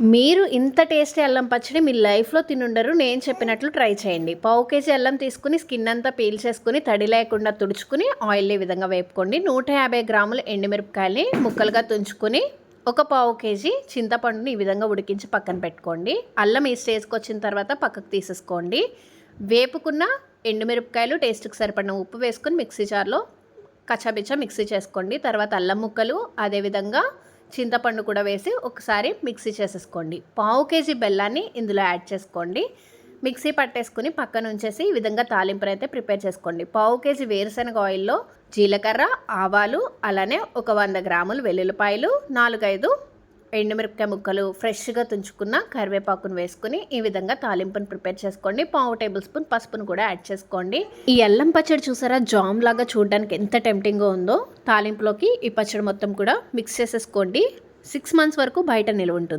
మీరు ఇంత టేస్టీ అల్లం పచ్చడి మీ లైఫ్లో తినుండరు నేను చెప్పినట్లు ట్రై చేయండి. పావు కేజీ అల్లం తీసుకుని స్కిన్ అంతా పీల్ చేసుకుని తడి లేకుండా తుడుచుకుని ఆయిల్ ఈ విధంగా వేపుకోండి. నూట యాభై గ్రాముల ఎండుమిరపకాయలని ముక్కలుగా తుంచుకుని ఒక పావు కేజీ చింతపండుని ఈ విధంగా ఉడికించి పక్కన పెట్టుకోండి. అల్లం ఈ స్టేజ్కి వచ్చిన తర్వాత పక్కకు తీసేసుకోండి. వేపుకున్న ఎండుమిరపకాయలు టేస్ట్కి సరిపడిన ఉప్పు వేసుకొని మిక్సీ జార్లో కచ్చాబిచ్చా మిక్సీ చేసుకోండి. తర్వాత అల్లం ముక్కలు అదేవిధంగా చింతపండు కూడా వేసి ఒకసారి మిక్సీ చేసేసుకోండి. పావు కేజీ బెల్లాన్ని ఇందులో యాడ్ చేసుకోండి. మిక్సీ పట్టేసుకుని పక్కన ఉంచేసి ఈ విధంగా తాలింపుని అయితే ప్రిపేర్ చేసుకోండి. పావు కేజీ వేరుశనగ ఆయిల్లో జీలకర్ర ఆవాలు అలానే ఒక వంద గ్రాములు వెల్లుల్లిపాయలు నాలుగైదు ఎండుమిరపకాయ ముక్కలు ఫ్రెష్గా తుంచుకున్న కరివేపాకును వేసుకుని ఈ విధంగా తాలింపును ప్రిపేర్ చేసుకోండి. పావు టేబుల్ స్పూన్ పసుపును కూడా యాడ్ చేసుకోండి. ఈ అల్లం పచ్చడి చూసారా? జామ్ లాగా చూడడానికి ఎంత టెంప్టింగ్గా ఉందో. తాలింపులోకి ఈ పచ్చడి మొత్తం కూడా మిక్స్ చేసేసుకోండి. సిక్స్ మంత్స్ వరకు బయట నిల్వ ఉంటుంది.